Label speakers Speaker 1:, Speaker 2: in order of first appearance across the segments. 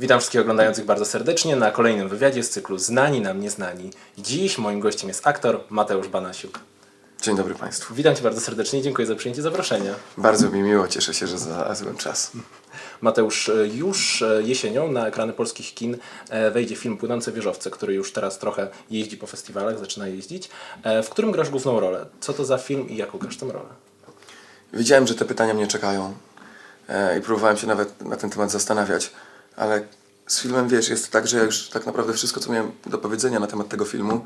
Speaker 1: Witam wszystkich oglądających bardzo serdecznie na kolejnym wywiadzie z cyklu Znani nam nieznani. Dziś moim gościem jest aktor Mateusz Banasiuk.
Speaker 2: Dzień dobry Państwu.
Speaker 1: Witam Cię bardzo serdecznie i dziękuję za przyjęcie zaproszenia.
Speaker 2: Bardzo mi miło, cieszę się, że znalazłem czas.
Speaker 1: Mateusz, e, już e, jesienią na ekrany polskich kin e, wejdzie film Płynące wieżowce, który już teraz trochę jeździ po festiwalach, zaczyna jeździć. W którym grasz główną rolę? Co to za film i jaką grasz tę rolę?
Speaker 2: Wiedziałem, że te pytania mnie czekają i próbowałem się nawet na ten temat zastanawiać, ale z filmem, wiesz, jest tak, że ja już tak naprawdę wszystko, co miałem do powiedzenia na temat tego filmu,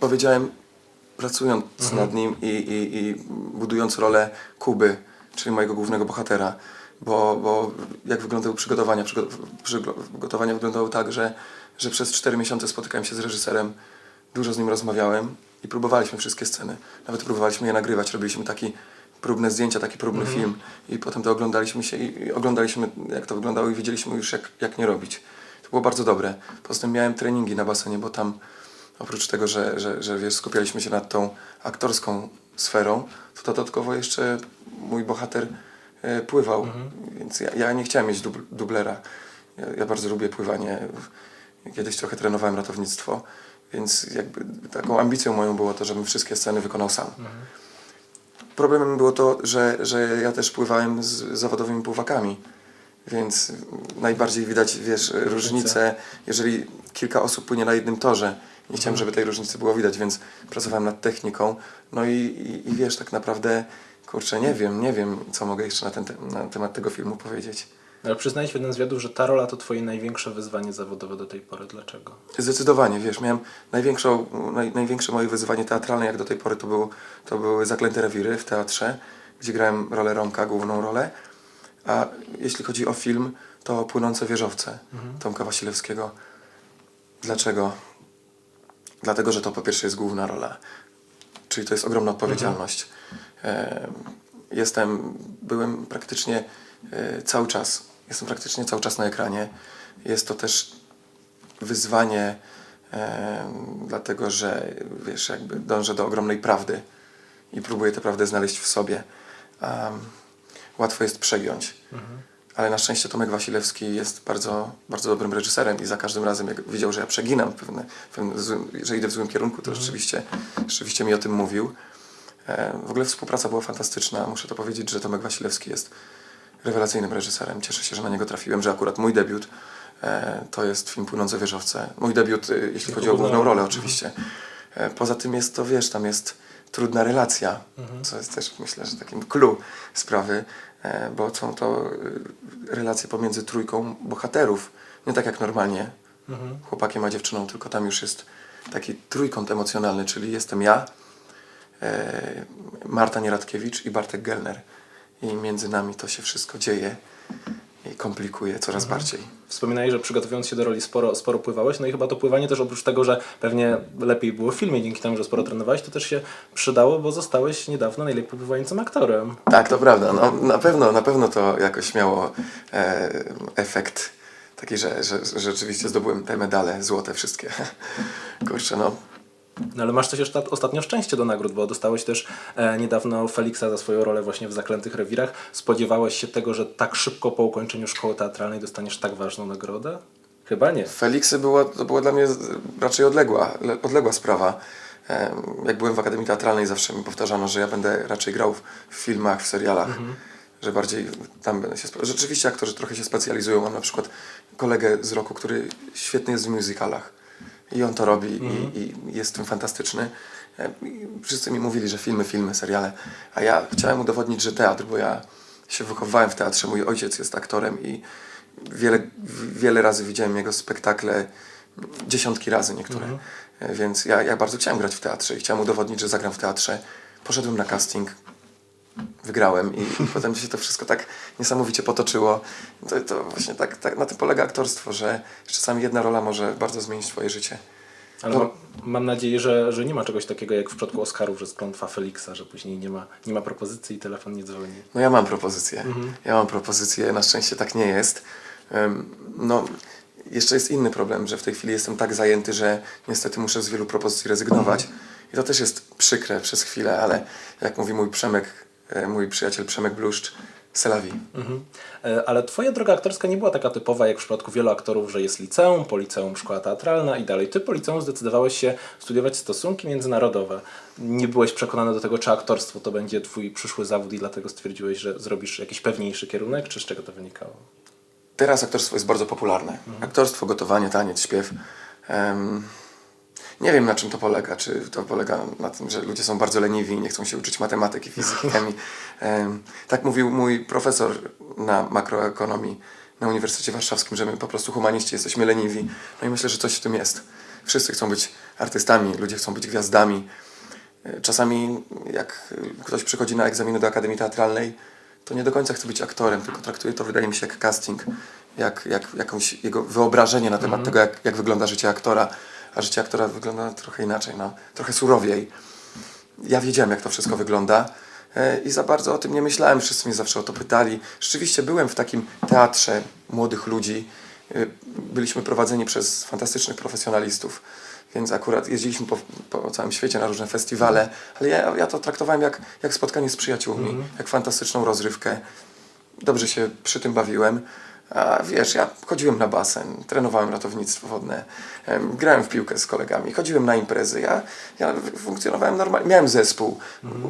Speaker 2: powiedziałem pracując nad nim i, i, i budując rolę Kuby, czyli mojego głównego bohatera. Bo, bo jak wyglądały przygotowania? Przygo- Przygotowania wyglądały tak, że, że przez cztery miesiące spotykałem się z reżyserem, dużo z nim rozmawiałem i próbowaliśmy wszystkie sceny. Nawet próbowaliśmy je nagrywać, robiliśmy taki próbne zdjęcia, taki próbny film i potem to oglądaliśmy się i, oglądaliśmy jak to wyglądało i wiedzieliśmy już jak, jak nie robić. To było bardzo dobre. Poza tym miałem treningi na basenie, bo tam oprócz tego, że, że, że wiesz, skupialiśmy się nad tą aktorską sferą, to dodatkowo jeszcze mój bohater e, pływał, więc ja, ja nie chciałem mieć dubl, dublera. Ja, ja bardzo lubię pływanie. Kiedyś trochę trenowałem ratownictwo, więc jakby taką ambicją moją było to, żebym wszystkie sceny wykonał sam. Problemem było to, że, że ja też pływałem z zawodowymi pływakami, więc najbardziej widać, wiesz, różnicę, jeżeli kilka osób płynie na jednym torze. Nie chciałem, żeby tej różnicy było widać, więc pracowałem nad techniką. No i, i, i wiesz, tak naprawdę, kurczę, nie wiem, nie wiem, co mogę jeszcze na, ten, te- na temat tego filmu powiedzieć.
Speaker 1: Ale przyznałeś w jednym z wywiadów, że ta rola to Twoje największe wyzwanie zawodowe do tej pory. Dlaczego?
Speaker 2: Zdecydowanie, wiesz, miałem największą, naj, największe moje wyzwanie teatralne, jak do tej pory to, był, to były Zaklęte Rewiry w teatrze, gdzie grałem rolę Romka, główną rolę. A jeśli chodzi o film, to Płynące Wieżowce Tomka Wasilewskiego. Dlaczego? Dlatego, że to po pierwsze jest główna rola, czyli to jest ogromna odpowiedzialność. E, Jestem, byłem praktycznie e, cały czas, jestem praktycznie cały czas na ekranie. Jest to też wyzwanie, e, dlatego że wiesz, jakby dążę do ogromnej prawdy i próbuję tę prawdę znaleźć w sobie. Em, łatwo jest przegiąć. Ale na szczęście Tomek Wasilewski jest bardzo, bardzo dobrym reżyserem i za każdym razem, jak widział, że ja przeginam, pewne, pewne złym, że idę w złym kierunku, to rzeczywiście, rzeczywiście mi o tym mówił. E, W ogóle współpraca była fantastyczna. Muszę to powiedzieć, że Tomek Wasilewski jest rewelacyjnym reżyserem. Cieszę się, że na niego trafiłem, że akurat mój debiut e, to jest film Płynące Wieżowce. Mój debiut, e, jeśli chodzi o
Speaker 1: główną
Speaker 2: rolę
Speaker 1: rolę.
Speaker 2: oczywiście. E, Poza tym jest to, wiesz, tam jest trudna relacja, co jest też, myślę, że takim clue sprawy, e, bo są to e, relacje pomiędzy trójką bohaterów. Nie tak jak normalnie chłopakiem a dziewczyną, tylko tam już jest taki trójkąt emocjonalny, czyli jestem ja, e, Marta Nieradkiewicz i Bartek Gelner. I między nami to się wszystko dzieje i komplikuje coraz bardziej.
Speaker 1: Wspominałeś, że przygotowując się do roli sporo, sporo pływałeś, no i chyba to pływanie też oprócz tego, że pewnie lepiej było w filmie dzięki temu, że sporo trenowałeś, to też się przydało, bo zostałeś niedawno najlepiej pływającym aktorem.
Speaker 2: Tak, to prawda. No, na, pewno, na pewno to jakoś miało e, efekt taki, że, że, że rzeczywiście zdobyłem te medale złote wszystkie. Kurczę, no.
Speaker 1: No ale masz też jeszcze ostatnio szczęście do nagród, bo dostałeś też e, niedawno Feliksa za swoją rolę właśnie w Zaklętych Rewirach. Spodziewałeś się tego, że tak szybko po ukończeniu szkoły teatralnej dostaniesz tak ważną nagrodę? Chyba nie.
Speaker 2: Feliksy było, to była dla mnie raczej odległa, le- odległa sprawa. Em, Jak byłem w Akademii Teatralnej, zawsze mi powtarzano, że ja będę raczej grał w, filmach, w serialach, że bardziej tam będę się... Rzeczywiście aktorzy trochę się specjalizują. Mam na przykład kolegę z roku, który świetny jest w musicalach i on to robi i, i jest w tym fantastyczny. E, Wszyscy mi mówili, że filmy, filmy, seriale, a ja chciałem udowodnić, że teatr, bo ja się wychowywałem w teatrze, mój ojciec jest aktorem i wiele, wiele razy widziałem jego spektakle, dziesiątki razy niektóre. E, Więc ja, ja bardzo chciałem grać w teatrze i chciałem udowodnić, że zagram w teatrze. Poszedłem na casting, wygrałem i, i potem się to wszystko tak niesamowicie potoczyło. To, to właśnie tak, tak na tym polega aktorstwo, że czasami jedna rola może bardzo zmienić twoje życie.
Speaker 1: Ale mam, mam nadzieję, że, że nie ma czegoś takiego jak w przypadku Oscarów, że jest klątwa Feliksa, że później nie ma, nie ma propozycji i telefon nie dzwoni.
Speaker 2: No ja mam propozycję. Ja mam propozycję, na szczęście tak nie jest. Em, No, jeszcze jest inny problem, że w tej chwili jestem tak zajęty, że niestety muszę z wielu propozycji rezygnować. I to też jest przykre przez chwilę, ale jak mówi mój Przemek, mój przyjaciel Przemek Bluszcz, Selawi.
Speaker 1: Mhm. E, Ale twoja droga aktorska nie była taka typowa jak w przypadku wielu aktorów, że jest liceum, po liceum szkoła teatralna i dalej. Ty po liceum zdecydowałeś się studiować stosunki międzynarodowe. Nie byłeś przekonany do tego, czy aktorstwo to będzie twój przyszły zawód i dlatego stwierdziłeś, że zrobisz jakiś pewniejszy kierunek, czy z czego to wynikało?
Speaker 2: Teraz aktorstwo jest bardzo popularne. Aktorstwo, gotowanie, taniec, śpiew. Em, nie wiem na czym to polega. Czy to polega na tym, że ludzie są bardzo leniwi i nie chcą się uczyć matematyki, fizyki, chemii. Em, tak mówił mój profesor na makroekonomii na Uniwersytecie Warszawskim, że my po prostu humaniści jesteśmy leniwi. No i myślę, że coś w tym jest. Wszyscy chcą być artystami, ludzie chcą być gwiazdami. E, Czasami jak ktoś przychodzi na egzaminy do Akademii Teatralnej, to nie do końca chce być aktorem, tylko traktuje to, wydaje mi się, jak casting, jak, jak jakąś jego wyobrażenie na temat tego, jak, jak wygląda życie aktora, a życie aktora wygląda trochę inaczej, no, trochę surowiej. Ja wiedziałem, jak to wszystko wygląda e, i za bardzo o tym nie myślałem. Wszyscy mnie zawsze o to pytali. Rzeczywiście byłem w takim teatrze młodych ludzi. E, Byliśmy prowadzeni przez fantastycznych profesjonalistów, więc akurat jeździliśmy po, po całym świecie na różne festiwale, ale ja, ja to traktowałem jak, jak spotkanie z przyjaciółmi, jak fantastyczną rozrywkę. Dobrze się przy tym bawiłem. A wiesz, ja chodziłem na basen, trenowałem ratownictwo wodne, em, grałem w piłkę z kolegami, chodziłem na imprezy. Ja, ja funkcjonowałem normalnie, miałem zespół,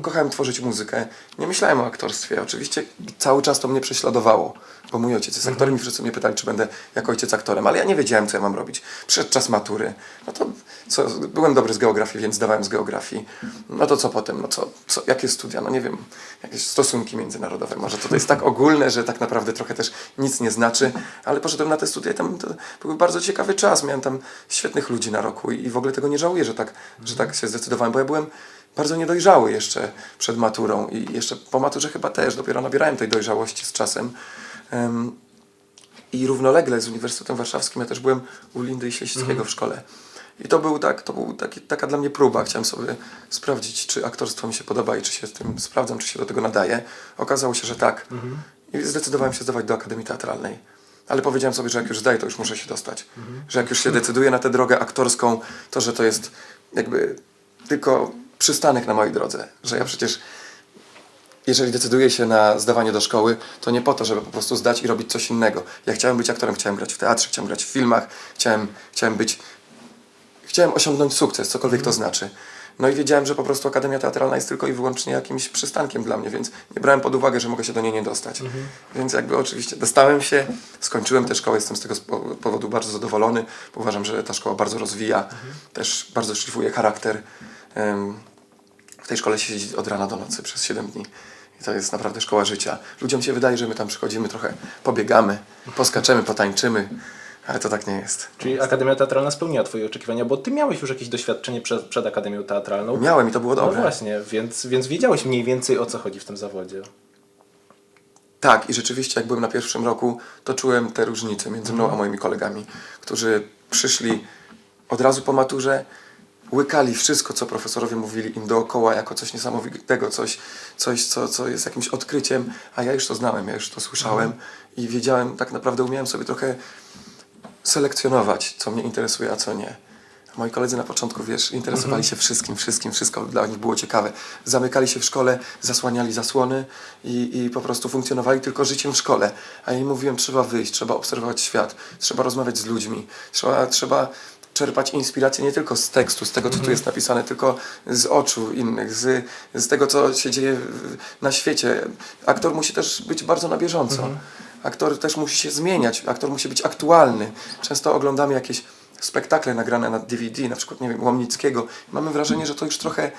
Speaker 2: kochałem tworzyć muzykę. Nie myślałem o aktorstwie. Oczywiście cały czas to mnie prześladowało, bo mój ojciec jest aktorem i wszyscy mnie pytali, czy będę jak ojciec aktorem, ale ja nie wiedziałem, co ja mam robić. Przyszedł czas matury. No to co, byłem dobry z geografii, więc zdawałem z geografii. No to co potem? No co, co, jakie studia? No nie wiem, jakieś stosunki międzynarodowe. Może to jest tak ogólne, że tak naprawdę trochę też nic nie znaczy, ale poszedłem na te studia i tam to był bardzo ciekawy czas. Miałem tam świetnych ludzi na roku i, i w ogóle tego nie żałuję, że tak, że tak się zdecydowałem, bo ja byłem bardzo niedojrzały jeszcze przed maturą i jeszcze po maturze chyba też, dopiero nabierałem tej dojrzałości z czasem. Em, i równolegle z Uniwersytetem Warszawskim ja też byłem u Lindy i Sieślickiego w szkole. I to był, tak, to był taki, taka dla mnie próba. Chciałem sobie sprawdzić, czy aktorstwo mi się podoba i czy się z tym sprawdzam, czy się do tego nadaje. Okazało się, że tak. I zdecydowałem się zdawać do Akademii Teatralnej. Ale powiedziałem sobie, że jak już zdaję, to już muszę się dostać. Że jak już się decyduję na tę drogę aktorską, to że to jest jakby tylko przystanek na mojej drodze. Że ja przecież jeżeli decyduję się na zdawanie do szkoły, to nie po to, żeby po prostu zdać i robić coś innego. Ja chciałem być aktorem, chciałem grać w teatrze, chciałem grać w filmach, chciałem, chciałem być. Chciałem osiągnąć sukces, cokolwiek to znaczy. No i wiedziałem, że po prostu Akademia Teatralna jest tylko i wyłącznie jakimś przystankiem dla mnie, więc nie brałem pod uwagę, że mogę się do niej nie dostać. Więc jakby oczywiście dostałem się, skończyłem tę szkołę, jestem z tego powodu bardzo zadowolony, uważam, że ta szkoła bardzo rozwija, też bardzo szlifuje charakter. W tej szkole się siedzi od rana do nocy przez 7 dni. I to jest naprawdę szkoła życia. Ludziom się wydaje, że my tam przychodzimy, trochę pobiegamy, poskaczemy, potańczymy, ale to tak nie jest.
Speaker 1: Czyli Akademia Teatralna spełniła twoje oczekiwania, bo ty miałeś już jakieś doświadczenie przed, przed Akademią Teatralną.
Speaker 2: Miałem i to było
Speaker 1: No
Speaker 2: dobre.
Speaker 1: właśnie, więc, więc wiedziałeś mniej więcej o co chodzi w tym zawodzie.
Speaker 2: Tak, i rzeczywiście jak byłem na pierwszym roku, to czułem te różnice między mną a moimi kolegami, którzy przyszli od razu po maturze, łykali wszystko, co profesorowie mówili im dookoła, jako coś niesamowitego, coś, coś co, co jest jakimś odkryciem, a ja już to znałem, ja już to słyszałem i wiedziałem, tak naprawdę umiałem sobie trochę selekcjonować, co mnie interesuje, a co nie. Moi koledzy na początku, wiesz, interesowali się wszystkim, wszystkim, wszystko dla nich było ciekawe. Zamykali się w szkole, zasłaniali zasłony i, i po prostu funkcjonowali tylko życiem w szkole. A ja im mówiłem, trzeba wyjść, trzeba obserwować świat, trzeba rozmawiać z ludźmi, trzeba, trzeba czerpać inspirację nie tylko z tekstu, z tego, co tu jest napisane, tylko z oczu innych, z, z tego, co się dzieje na świecie. Aktor musi też być bardzo na bieżąco. Aktor też musi się zmieniać, aktor musi być aktualny. Często oglądamy jakieś spektakle nagrane na DVD, na przykład, nie wiem, Łomnickiego. Mamy wrażenie, że to już trochę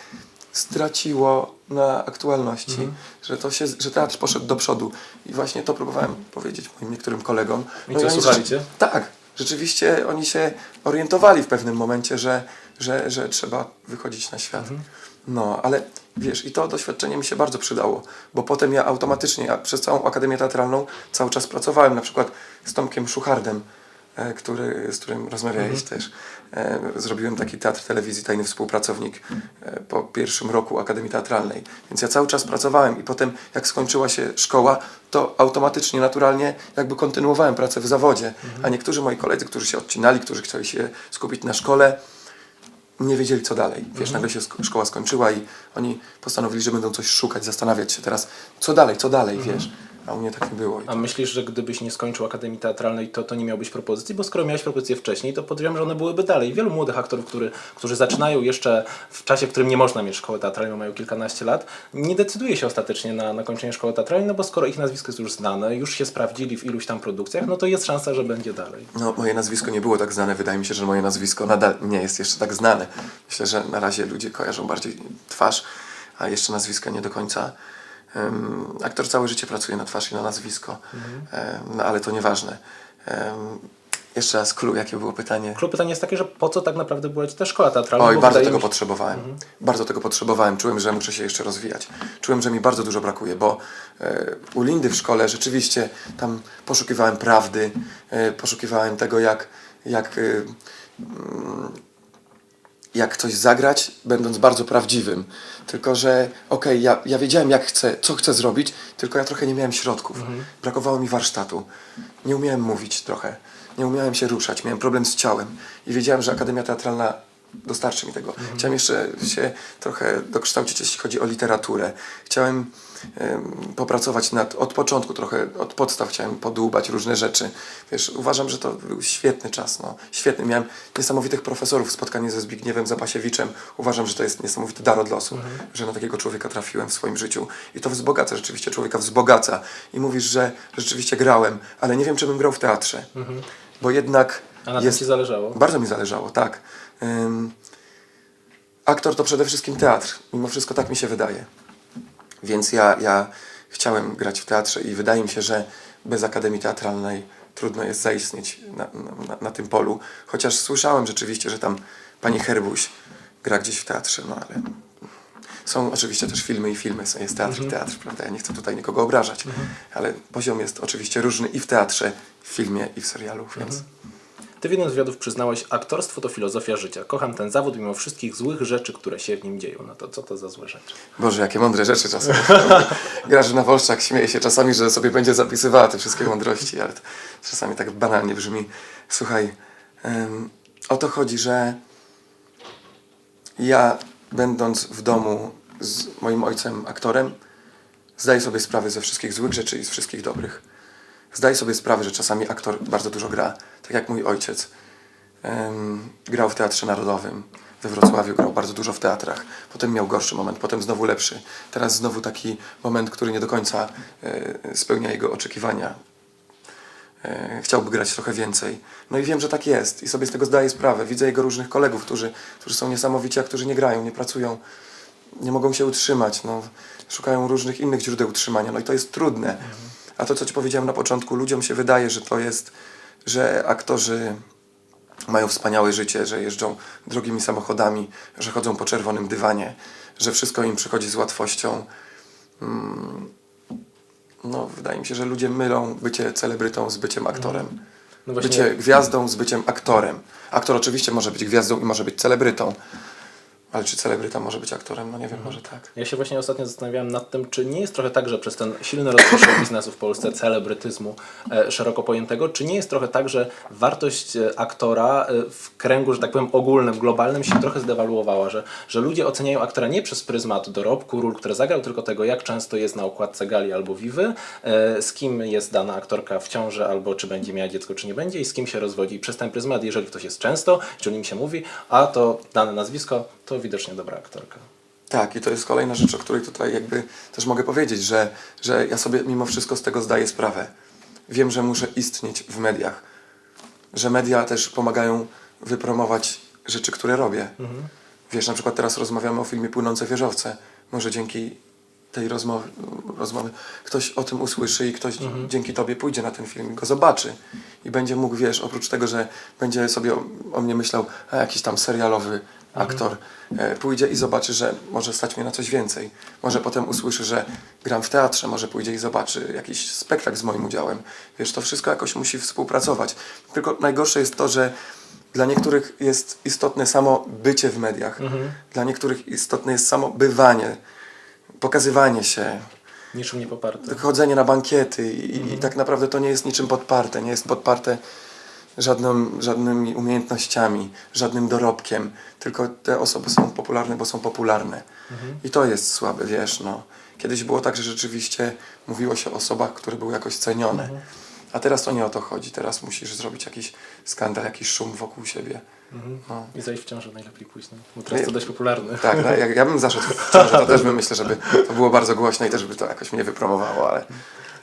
Speaker 2: straciło na aktualności, że, to się, że teatr poszedł do przodu. I właśnie to próbowałem powiedzieć moim niektórym kolegom.
Speaker 1: I co,
Speaker 2: oni
Speaker 1: słuchali
Speaker 2: rzeczy-
Speaker 1: cię?
Speaker 2: Tak. Rzeczywiście oni się orientowali w pewnym momencie, że, że, że trzeba wychodzić na świat. No, ale wiesz, i to doświadczenie mi się bardzo przydało, bo potem ja automatycznie, ja przez całą Akademię Teatralną cały czas pracowałem, na przykład z Tomkiem Szuchardem, e, który, z którym rozmawiałeś też. E, Zrobiłem taki teatr telewizji, tajny współpracownik e, po pierwszym roku Akademii Teatralnej. Więc ja cały czas pracowałem i potem jak skończyła się szkoła, to automatycznie, naturalnie jakby kontynuowałem pracę w zawodzie. A niektórzy moi koledzy, którzy się odcinali, którzy chcieli się skupić na szkole, nie wiedzieli co dalej. Wiesz, nagle się szkoła skończyła i oni postanowili, że będą coś szukać, zastanawiać się teraz, co dalej, co dalej, wiesz. A u mnie tak nie było. I
Speaker 1: A myślisz, że gdybyś nie skończył Akademii Teatralnej, to, to nie miałbyś propozycji? Bo skoro miałeś propozycje wcześniej, to podejrzewam, że one byłyby dalej. Wielu młodych aktorów, który, którzy zaczynają jeszcze w czasie, w którym nie można mieć szkoły teatralnej, bo mają kilkanaście lat, nie decyduje się ostatecznie na, na kończenie szkoły teatralnej, no bo skoro ich nazwisko jest już znane, już się sprawdzili w iluś tam produkcjach, no to jest szansa, że będzie dalej.
Speaker 2: No, moje nazwisko nie było tak znane. Wydaje mi się, że moje nazwisko nadal nie jest jeszcze tak znane. Myślę, że na razie ludzie kojarzą bardziej twarz, a jeszcze nazwiska nie do końca. Em, aktor całe życie pracuje na twarz i na nazwisko, Em, no ale to nieważne. Em, jeszcze raz, clue, jakie było pytanie?
Speaker 1: Klub pytanie jest takie, że po co tak naprawdę była ci ta szkoła teatralna?
Speaker 2: Oj, bardzo tego
Speaker 1: mi
Speaker 2: potrzebowałem. Bardzo tego potrzebowałem. Czułem, że muszę się jeszcze rozwijać. Czułem, że mi bardzo dużo brakuje, bo e, u Lindy w szkole rzeczywiście tam poszukiwałem prawdy, e, poszukiwałem tego, jak, jak, e, mm, jak coś zagrać, będąc bardzo prawdziwym. Tylko, że okej, ja, ja wiedziałem, jak chcę, co chcę zrobić, tylko ja trochę nie miałem środków. Brakowało mi warsztatu. Nie umiałem mówić trochę. Nie umiałem się ruszać. Miałem problem z ciałem. I wiedziałem, że Akademia Teatralna dostarczy mi tego. Chciałem jeszcze się trochę dokształcić, jeśli chodzi o literaturę. Chciałem em, popracować nad, od początku, trochę od podstaw chciałem podłubać różne rzeczy. Wiesz, uważam, że to był świetny czas, no. Świetny. Miałem niesamowitych profesorów, spotkanie ze Zbigniewem Zapasiewiczem. Uważam, że to jest niesamowity dar od losu, że na takiego człowieka trafiłem w swoim życiu. I to wzbogaca, rzeczywiście człowieka wzbogaca. I mówisz, że rzeczywiście grałem, ale nie wiem, czy bym grał w teatrze. Bo jednak
Speaker 1: A na tym
Speaker 2: jest...
Speaker 1: ci zależało?
Speaker 2: Bardzo mi zależało, tak. Aktor to przede wszystkim teatr. Mimo wszystko tak mi się wydaje. Więc ja, ja chciałem grać w teatrze i wydaje mi się, że bez Akademii Teatralnej trudno jest zaistnieć na, na, na, tym polu. Chociaż słyszałem rzeczywiście, że tam pani Herbuś gra gdzieś w teatrze, no ale są oczywiście też filmy i filmy, jest teatr i teatr, prawda? Ja nie chcę tutaj nikogo obrażać, ale poziom jest oczywiście różny i w teatrze, w filmie i w serialu, więc...
Speaker 1: Ty w jednym z wywiadów przyznałeś, aktorstwo to filozofia życia. Kocham ten zawód mimo wszystkich złych rzeczy, które się w nim dzieją. No to co to za złe rzeczy?
Speaker 2: Boże, jakie mądre rzeczy czasami. Grażyna Wolszczak śmieje się czasami, że sobie będzie zapisywała te wszystkie mądrości, ale czasami tak banalnie brzmi. Słuchaj, em, o to chodzi, że ja będąc w domu z moim ojcem aktorem, zdaję sobie sprawę ze wszystkich złych rzeczy i z wszystkich dobrych. Zdaję sobie sprawę, że czasami aktor bardzo dużo gra, tak jak mój ojciec. Em, grał w Teatrze Narodowym. We Wrocławiu grał bardzo dużo w teatrach. Potem miał gorszy moment, potem znowu lepszy. Teraz znowu taki moment, który nie do końca e, spełnia jego oczekiwania. E, chciałby grać trochę więcej. No i wiem, że tak jest i sobie z tego zdaję sprawę. Widzę jego różnych kolegów, którzy, którzy są niesamowici, a którzy nie grają, nie pracują, nie mogą się utrzymać. No, szukają różnych innych źródeł utrzymania. No i to jest trudne. A to, co Ci powiedziałem na początku, ludziom się wydaje, że to jest, że aktorzy mają wspaniałe życie, że jeżdżą drogimi samochodami, że chodzą po czerwonym dywanie, że wszystko im przychodzi z łatwością. Mm, No, wydaje mi się, że ludzie mylą bycie celebrytą z byciem aktorem.
Speaker 1: No właśnie-
Speaker 2: Bycie gwiazdą z byciem aktorem. Aktor oczywiście może być gwiazdą i może być celebrytą. Ale czy celebryta może być aktorem? No nie wiem, może tak.
Speaker 1: Ja się właśnie ostatnio zastanawiałem nad tym, czy nie jest trochę tak, że przez ten silny rozwój biznesu w Polsce, celebrytyzmu e, szeroko pojętego, czy nie jest trochę tak, że wartość e, aktora e, w kręgu, że tak powiem, ogólnym, globalnym się trochę zdewaluowała, że, że ludzie oceniają aktora nie przez pryzmat dorobku, ról, które zagrał, tylko tego, jak często jest na okładce gali albo Vivy, e, z kim jest dana aktorka w ciąży, albo czy będzie miała dziecko, czy nie będzie i z kim się rozwodzi. I przez ten pryzmat, jeżeli ktoś jest często, czy o nim się mówi, a to dane nazwisko, to widocznie dobra aktorka.
Speaker 2: Tak, i to jest kolejna rzecz, o której tutaj jakby też mogę powiedzieć, że, że ja sobie mimo wszystko z tego zdaję sprawę. Wiem, że muszę istnieć w mediach, że media też pomagają wypromować rzeczy, które robię. Wiesz, na przykład teraz rozmawiamy o filmie Płynące wieżowce. Może dzięki tej rozmowy, rozmowy ktoś o tym usłyszy i ktoś dzięki tobie pójdzie na ten film i go zobaczy. I będzie mógł, wiesz, oprócz tego, że będzie sobie o, o mnie myślał, a jakiś tam serialowy aktor, e, pójdzie i zobaczy, że może stać mnie na coś więcej. Może potem usłyszy, że gram w teatrze, może pójdzie i zobaczy jakiś spektakl z moim udziałem. Wiesz, to wszystko jakoś musi współpracować. Tylko najgorsze jest to, że dla niektórych jest istotne samo bycie w mediach. Dla niektórych istotne jest samo bywanie, pokazywanie się,
Speaker 1: Niczym nie poparte.
Speaker 2: chodzenie na bankiety i, i tak naprawdę to nie jest niczym podparte, nie jest podparte żadną, żadnymi umiejętnościami, żadnym dorobkiem, tylko te osoby są popularne, bo są popularne. I to jest słabe, wiesz, no. Kiedyś było tak, że rzeczywiście mówiło się o osobach, które były jakoś cenione. A teraz to nie o to chodzi. Teraz musisz zrobić jakiś skandal, jakiś szum wokół siebie. No.
Speaker 1: I zajść w ciążę najlepiej później. Bo teraz to dość popularne.
Speaker 2: Tak, no, jak ja bym zaszedł w ciąży, to też bym myślę, żeby to było bardzo głośno i też by to jakoś mnie wypromowało, ale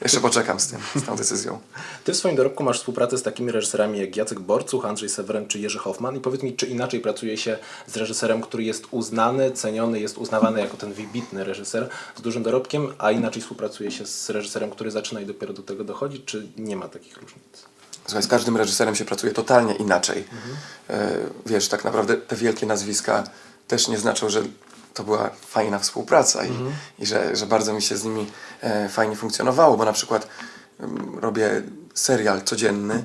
Speaker 2: jeszcze poczekam z tym, z tą decyzją.
Speaker 1: Ty w swoim dorobku masz współpracę z takimi reżyserami jak Jacek Borcuch, Andrzej Seweryn czy Jerzy Hoffman i powiedz mi, czy inaczej pracuje się z reżyserem, który jest uznany, ceniony, jest uznawany jako ten wybitny reżyser z dużym dorobkiem, a inaczej współpracuje się z reżyserem, który zaczyna i dopiero do tego dochodzi, czy nie ma takich różnic?
Speaker 2: Słuchaj, z każdym reżyserem się pracuje totalnie inaczej. E, wiesz, tak naprawdę te wielkie nazwiska też nie znaczą, że to była fajna współpraca i, i że, że bardzo mi się z nimi e, fajnie funkcjonowało, bo na przykład mm, robię serial codzienny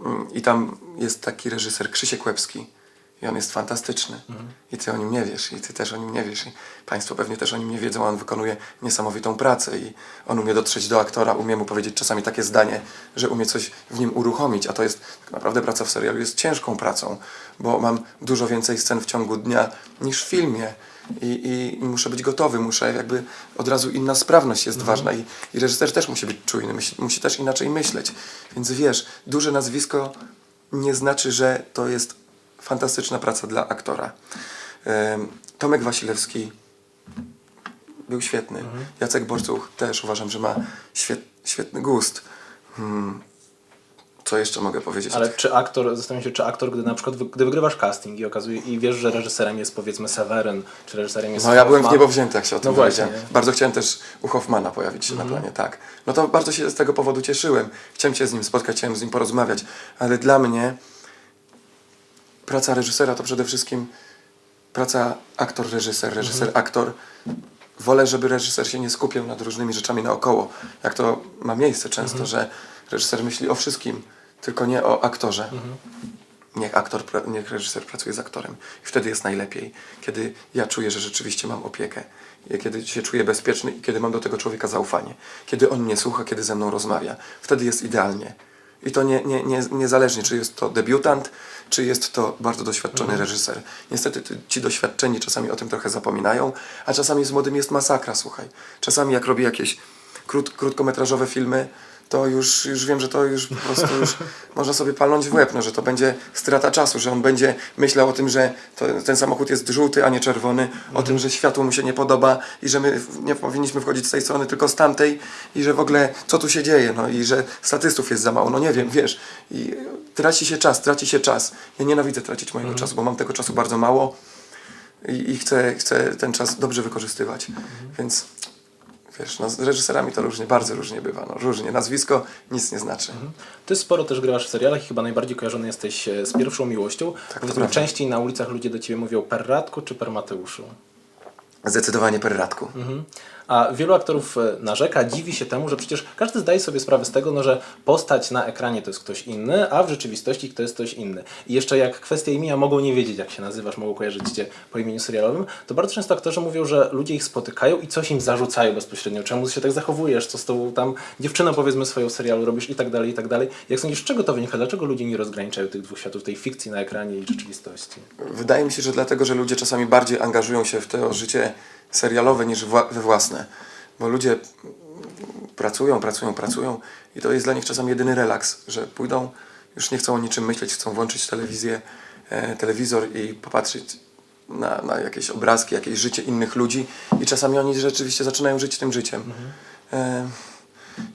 Speaker 2: mm, i tam jest taki reżyser Krzysiek Łebski i on jest fantastyczny. I ty o nim nie wiesz i ty też o nim nie wiesz i państwo pewnie też o nim nie wiedzą, a on wykonuje niesamowitą pracę. I on umie dotrzeć do aktora, umie mu powiedzieć czasami takie zdanie, że umie coś w nim uruchomić, a to jest tak naprawdę praca w serialu jest ciężką pracą, bo mam dużo więcej scen w ciągu dnia niż w filmie. I, i, muszę być gotowy, muszę jakby od razu inna sprawność jest ważna. I, i reżyser też musi być czujny, musi, musi też inaczej myśleć, więc wiesz, duże nazwisko nie znaczy, że to jest fantastyczna praca dla aktora. Tomek Wasilewski był świetny. Jacek Borcuch też uważam, że ma świet, świetny gust. Hmm. Co jeszcze mogę powiedzieć?
Speaker 1: Ale czy aktor, zastanawiam się, czy aktor, gdy na przykład gdy wygrywasz casting i okazuje, i wiesz, że reżyserem jest powiedzmy Seweryn, czy reżyserem jest
Speaker 2: No ja byłem w niebo wzięty, jak się o tym
Speaker 1: No
Speaker 2: dowiedziałem. Bardzo chciałem też u Hoffmana pojawić się na planie, tak. No to bardzo się z tego powodu cieszyłem. Chciałem się z nim spotkać, chciałem z nim porozmawiać, ale dla mnie praca reżysera to przede wszystkim praca aktor-reżyser, reżyser-aktor. Wolę, żeby reżyser się nie skupiał nad różnymi rzeczami naokoło, jak to ma miejsce często, że reżyser myśli o wszystkim, tylko nie o aktorze. Niech aktor, pra- niech reżyser pracuje z aktorem. I wtedy jest najlepiej, kiedy ja czuję, że rzeczywiście mam opiekę, i kiedy się czuję bezpieczny i kiedy mam do tego człowieka zaufanie. Kiedy on mnie słucha, kiedy ze mną rozmawia. Wtedy jest idealnie. I to nie, nie, nie, niezależnie, czy jest to debiutant, czy jest to bardzo doświadczony reżyser. Niestety ty- ci doświadczeni czasami o tym trochę zapominają, a czasami z młodym jest masakra, słuchaj. Czasami jak robię jakieś krót, krótkometrażowe filmy, to już, już wiem, że to już po prostu już można sobie palnąć w łeb, no, że to będzie strata czasu, że on będzie myślał o tym, że to, ten samochód jest żółty, a nie czerwony, o tym, że światło mu się nie podoba i że my nie powinniśmy wchodzić z tej strony, tylko z tamtej i że w ogóle co tu się dzieje, no i że statystów jest za mało, no nie wiem, wiesz. I traci się czas, traci się czas. Ja nienawidzę tracić mojego czasu, bo mam tego czasu bardzo mało i, i chcę, chcę ten czas dobrze wykorzystywać, więc... Wiesz, no z reżyserami to różnie, bardzo różnie bywa, no różnie. Nazwisko nic nie znaczy.
Speaker 1: Ty sporo też grasz w serialach i chyba najbardziej kojarzony jesteś e, z pierwszą miłością.
Speaker 2: to
Speaker 1: Powiedz mi,
Speaker 2: prawda.
Speaker 1: częściej na ulicach ludzie do ciebie mówią per Radku czy per Mateuszu?
Speaker 2: Zdecydowanie per radku.
Speaker 1: A wielu aktorów e, narzeka, dziwi się temu, że przecież każdy zdaje sobie sprawę z tego, no, że postać na ekranie to jest ktoś inny, a w rzeczywistości to jest ktoś inny. I jeszcze jak kwestia imienia mogą nie wiedzieć, jak się nazywasz, mogą kojarzyć cię po imieniu serialowym, to bardzo często aktorzy mówią, że ludzie ich spotykają i coś im zarzucają bezpośrednio. Czemu się tak zachowujesz? Co z tą tam dziewczyną powiedzmy swojego serialu robisz i tak dalej, i tak dalej. Jak sądzisz, z czego to wynika? Dlaczego ludzie nie rozgraniczają tych dwóch światów, tej fikcji na ekranie i rzeczywistości?
Speaker 2: Wydaje mi się, że dlatego, że ludzie czasami bardziej angażują się w to życie serialowe niż we własne. Bo ludzie pracują, pracują, pracują i to jest dla nich czasami jedyny relaks, że pójdą, już nie chcą o niczym myśleć, chcą włączyć telewizję, e, telewizor i popatrzeć na, na jakieś obrazki, jakieś życie innych ludzi i czasami oni rzeczywiście zaczynają żyć tym życiem. E,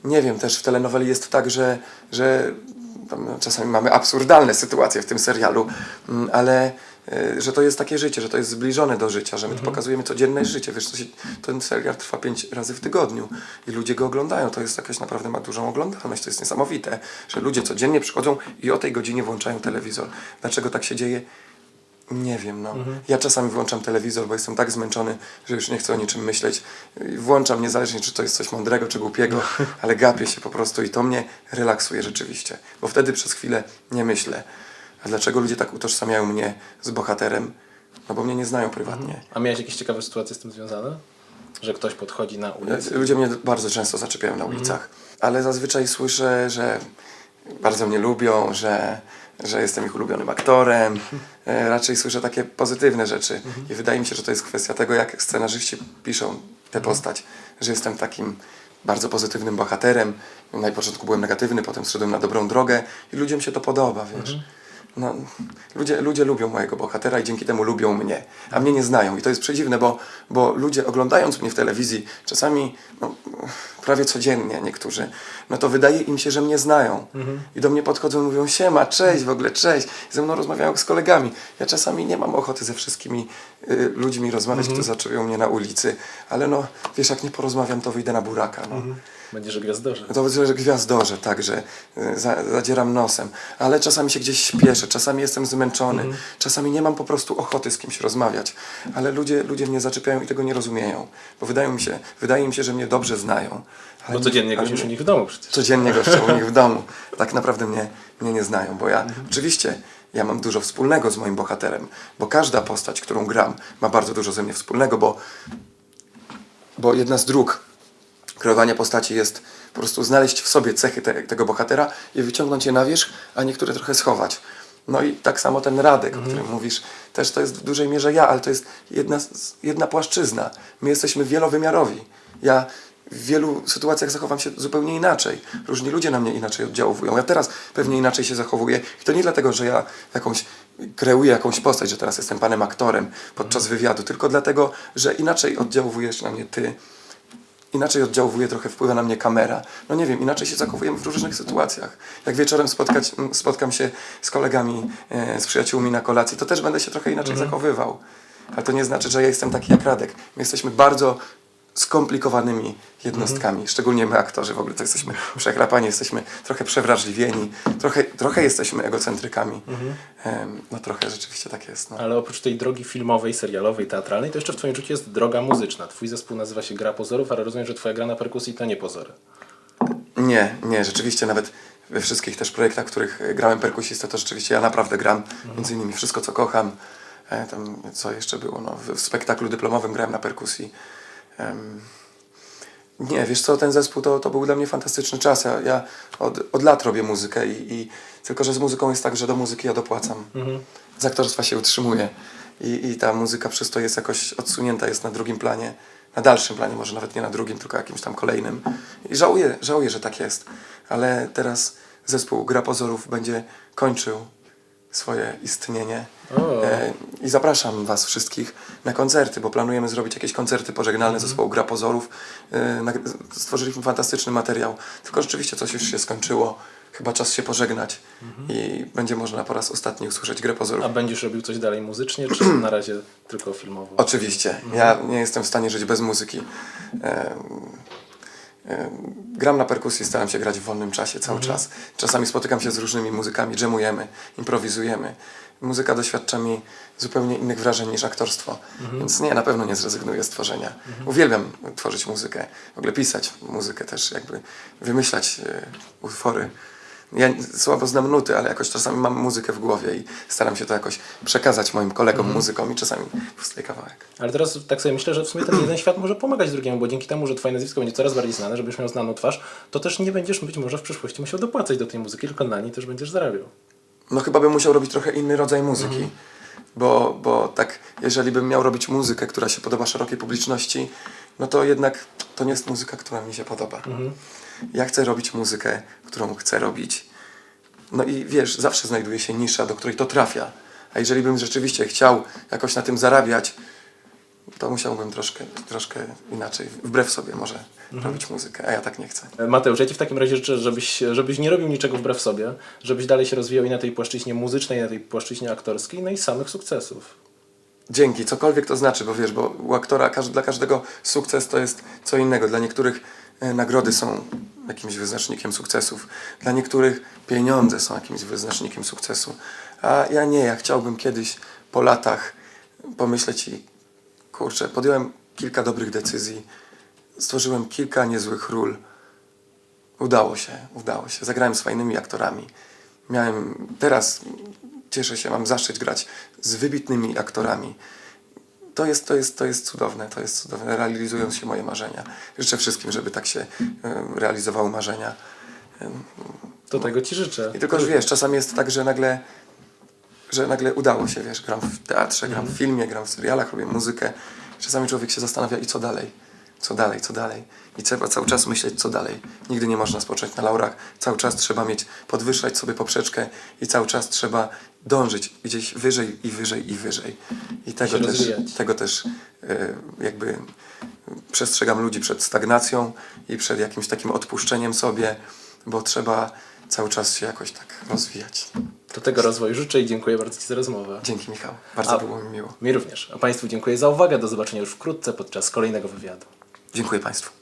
Speaker 2: nie wiem, też w telenoweli jest tak, że, że czasami mamy absurdalne sytuacje w tym serialu, mm, ale że to jest takie życie, że to jest zbliżone do życia, że my tu pokazujemy codzienne życie. Wiesz, się, ten serial trwa pięć razy w tygodniu i ludzie go oglądają. To jest jakaś naprawdę ma dużą oglądalność. To jest niesamowite, że ludzie codziennie przychodzą i o tej godzinie włączają telewizor. Dlaczego tak się dzieje? Nie wiem, no. Ja czasami włączam telewizor, bo jestem tak zmęczony, że już nie chcę o niczym myśleć. Włączam niezależnie, czy to jest coś mądrego, czy głupiego, ale gapię się po prostu i to mnie relaksuje rzeczywiście. Bo wtedy przez chwilę nie myślę. A dlaczego ludzie tak utożsamiają mnie z bohaterem? No bo mnie nie znają prywatnie.
Speaker 1: A miałeś jakieś ciekawe sytuacje z tym związane? Że ktoś podchodzi na ulicę?
Speaker 2: Ludzie mnie bardzo często zaczepiają na ulicach, ale zazwyczaj słyszę, że bardzo mnie lubią, że, że jestem ich ulubionym aktorem. E, Raczej słyszę takie pozytywne rzeczy i wydaje mi się, że to jest kwestia tego, jak scenarzyści piszą tę postać, że jestem takim bardzo pozytywnym bohaterem. Na początku byłem negatywny, potem zszedłem na dobrą drogę i ludziom się to podoba, wiesz. No, ludzie, ludzie lubią mojego bohatera i dzięki temu lubią mnie, a mnie nie znają. I to jest przedziwne, bo, bo ludzie oglądając mnie w telewizji, czasami no, prawie codziennie niektórzy, no to wydaje im się, że mnie znają. I do mnie podchodzą i mówią, siema, cześć, w ogóle cześć. I ze mną rozmawiają z kolegami. Ja czasami nie mam ochoty ze wszystkimi y, ludźmi rozmawiać, którzy zaczują mnie na ulicy, ale no, wiesz, jak nie porozmawiam, to wyjdę na buraka. No.
Speaker 1: Będziesz gwiazdorze.
Speaker 2: To że gwiazdorze, tak, że y, za, zadzieram nosem, ale czasami się gdzieś śpieszę, czasami jestem zmęczony, czasami nie mam po prostu ochoty z kimś rozmawiać, ale ludzie, ludzie mnie zaczepiają i tego nie rozumieją, bo wydaje mi się, wydaje im się, że mnie dobrze znają.
Speaker 1: Bo codziennie gościsz u nich w domu przecież.
Speaker 2: Codziennie goszczę u nich w domu. Tak naprawdę mnie, mnie nie znają, bo ja oczywiście ja mam dużo wspólnego z moim bohaterem, bo każda postać, którą gram, ma bardzo dużo ze mnie wspólnego, bo, bo jedna z dróg kreowania postaci jest po prostu znaleźć w sobie cechy te, tego bohatera i wyciągnąć je na wierzch, a niektóre trochę schować. No i tak samo ten Radek, o którym mówisz, też to jest w dużej mierze ja, ale to jest jedna, jedna płaszczyzna. My jesteśmy wielowymiarowi. Ja w wielu sytuacjach zachowam się zupełnie inaczej. Różni ludzie na mnie inaczej oddziałują. Ja teraz pewnie inaczej się zachowuję i to nie dlatego, że ja jakąś kreuję jakąś postać, że teraz jestem panem aktorem podczas wywiadu, tylko dlatego, że inaczej oddziałujesz na mnie ty, inaczej oddziałuje, trochę wpływa na mnie kamera. No nie wiem, inaczej się zachowujemy w różnych sytuacjach. Jak wieczorem spotkać, spotkam się z kolegami, e, z przyjaciółmi na kolacji, to też będę się trochę inaczej zachowywał. Ale to nie znaczy, że ja jestem taki jak Radek. My jesteśmy bardzo skomplikowanymi jednostkami, szczególnie my aktorzy w ogóle to jesteśmy przechrapani, jesteśmy trochę przewrażliwieni, trochę, trochę jesteśmy egocentrykami. Em, no trochę rzeczywiście tak jest. No.
Speaker 1: Ale oprócz tej drogi filmowej, serialowej, teatralnej, to jeszcze w Twoim życiu jest droga muzyczna. Twój zespół nazywa się Gra Pozorów, ale rozumiem, że Twoja gra na perkusji to nie pozory.
Speaker 2: Nie, nie, rzeczywiście nawet we wszystkich też projektach, w których grałem perkusistę, to rzeczywiście ja naprawdę gram. Między innymi Wszystko, co kocham. E, tam, co jeszcze było? No, w spektaklu dyplomowym grałem na perkusji. Nie, wiesz co, ten zespół to, to był dla mnie fantastyczny czas. Ja, ja od, od lat robię muzykę i, i tylko, że z muzyką jest tak, że do muzyki ja dopłacam. Z aktorstwa się utrzymuję. I, I ta muzyka przez to jest jakoś odsunięta, jest na drugim planie, na dalszym planie, może nawet nie na drugim, tylko jakimś tam kolejnym. I żałuję, żałuję, że tak jest. Ale teraz zespół Gra Pozorów będzie kończył swoje istnienie.
Speaker 1: O.
Speaker 2: E, I zapraszam Was wszystkich na koncerty, bo planujemy zrobić jakieś koncerty pożegnalne zespołu Gra Pozorów. E, Stworzyliśmy fantastyczny materiał, tylko rzeczywiście coś już się skończyło. Chyba czas się pożegnać i będzie można po raz ostatni usłyszeć Grę Pozorów.
Speaker 1: A będziesz robił coś dalej muzycznie, czy na razie tylko filmowo?
Speaker 2: Oczywiście. Ja nie jestem w stanie żyć bez muzyki. Em, Gram na perkusji, staram się grać w wolnym czasie cały czas. Czasami spotykam się z różnymi muzykami, dżemujemy, improwizujemy. Muzyka doświadcza mi zupełnie innych wrażeń niż aktorstwo, więc nie, na pewno nie zrezygnuję z tworzenia. Uwielbiam tworzyć muzykę, w ogóle pisać muzykę też, jakby wymyślać e, utwory. Ja słabo znam nuty, ale jakoś czasami mam muzykę w głowie i staram się to jakoś przekazać moim kolegom muzykom i czasami powstaje kawałek.
Speaker 1: Ale teraz tak sobie myślę, że w sumie ten jeden świat może pomagać drugiemu, bo dzięki temu, że twoje nazwisko będzie coraz bardziej znane, żebyś miał znaną twarz, to też nie będziesz być może w przyszłości musiał dopłacać do tej muzyki, tylko na niej też będziesz zarabiał.
Speaker 2: No chyba bym musiał robić trochę inny rodzaj muzyki. Bo, bo tak, jeżeli bym miał robić muzykę, która się podoba szerokiej publiczności, no to jednak to nie jest muzyka, która mi się podoba. Ja chcę robić muzykę, którą chcę robić. No i wiesz, zawsze znajduje się nisza, do której to trafia. A jeżeli bym rzeczywiście chciał jakoś na tym zarabiać, to musiałbym troszkę, troszkę inaczej, wbrew sobie może robić muzykę, a ja tak nie chcę.
Speaker 1: Mateusz, ja Ci w takim razie życzę, żebyś, żebyś nie robił niczego wbrew sobie, żebyś dalej się rozwijał i na tej płaszczyźnie muzycznej, i na tej płaszczyźnie aktorskiej, no i samych sukcesów.
Speaker 2: Dzięki, cokolwiek to znaczy, bo wiesz, bo u aktora dla każdego sukces to jest co innego. Dla niektórych e, nagrody są jakimś wyznacznikiem sukcesów, dla niektórych pieniądze są jakimś wyznacznikiem sukcesu. A ja nie, ja chciałbym kiedyś po latach pomyśleć i kurczę, podjąłem kilka dobrych decyzji, stworzyłem kilka niezłych ról. Udało się, udało się. Zagrałem z fajnymi aktorami. Miałem, teraz cieszę się, mam zaszczyt grać z wybitnymi aktorami. To jest, to jest, to jest cudowne, to jest cudowne. Realizują się moje marzenia. Życzę wszystkim, żeby tak się realizowały marzenia.
Speaker 1: To tego Ci życzę.
Speaker 2: I tylko, że wiesz, czasami jest tak, że nagle, że nagle udało się, wiesz, gram w teatrze, gram w filmie, gram w serialach, robię muzykę. Czasami człowiek się zastanawia i co dalej? Co dalej, co dalej? I trzeba cały czas myśleć, co dalej. Nigdy nie można spocząć na laurach. Cały czas trzeba mieć, podwyższać sobie poprzeczkę i cały czas trzeba dążyć gdzieś wyżej i wyżej i wyżej. I tego też,
Speaker 1: rozwijać.
Speaker 2: tego też e, jakby przestrzegam ludzi przed stagnacją i przed jakimś takim odpuszczeniem sobie, bo trzeba cały czas się jakoś tak rozwijać.
Speaker 1: Do tego rozwoju życzę i dziękuję bardzo Ci za rozmowę.
Speaker 2: Dzięki Michał, bardzo
Speaker 1: A-
Speaker 2: było mi miło.
Speaker 1: Mi również. A Państwu dziękuję za uwagę. Do zobaczenia już wkrótce podczas kolejnego wywiadu.
Speaker 2: Dziękuję Państwu.